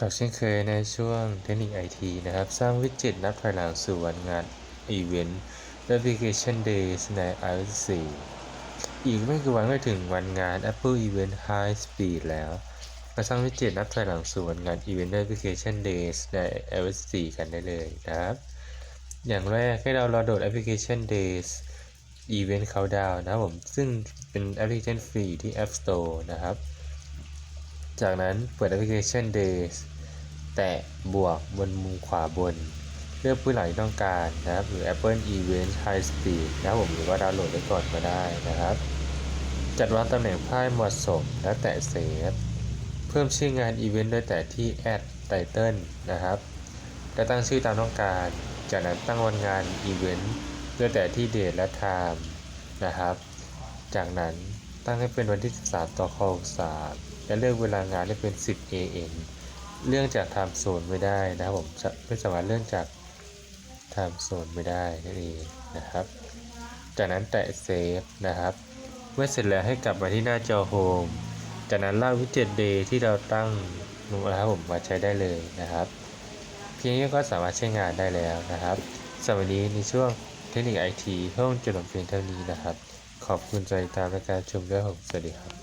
กับเช่นเคยในช่วงเทคนิคไอทีนะครับ สร้างวิดเจ็ตนับถอยหลังสู่วันงานอีเวนต์แอปพลิเคชัน Days ใน iOS 4อีกไม่กี่วันก็ถึงวันงาน Apple Event High Speed แล้วมาสร้างวิดเจ็ตนับถอยหลังสู่วันงาน Event Application Days ใน iOS 4 กันได้เลยนะครับ อย่างแรกให้เรารอโหลดแอปพลิเคชัน Days Event Countdown นะครับผม ซึ่งเป็นแอปพลิเคชันฟรีที่ App Store นะครับ จากนั้นเปิดแอปพลิเคชัน Days แตะบวกบนมุมขวาบน เลือกผู้หลังที่ต้องการนะครับ หรือ Apple Event High Speed นะครับผมหรือว่าดาวน์โหลดได้ก่อนก็ได้นะครับ จัดวางตำแหน่งป้ายเหมาะสมและแตะเซฟเพิ่มชื่องานอีเวนต์โดยแตะที่ Add Title นะครับและตั้งชื่อตามต้องการ จากนั้นตั้งวันงานอีเวนต์โดยแตะที่ Date และ Time นะครับ จากนั้น ตั้งให้เป็นวันที่ 13 ต่อข้อ3และเลือกเวลางานให้เป็น 10 AM เรื่องจาก Time Zone ไม่ได้นะครับผมไม่สามารถเลื่อนจาก Time Zone ไม่ได้นั่นเองนะครับ จากนั้นแตะ Save นะครับ เมื่อเสร็จแล้วให้กลับมาที่หน้าจอ Home จากนั้นลากวิดเจ็ต Day ที่เราตั้งนะครับผมมาใช้ได้เลยนะครับ เพียงนี้ก็สามารถใช้งานได้แล้วนะครับสำหรับวันนี้ในช่วงเทคนิคไอทีเพิ่มจุดลงเพียงเท่านี้นะครับ ขอบคุณใจตามและการชมด้วยผมสวัสดีครับ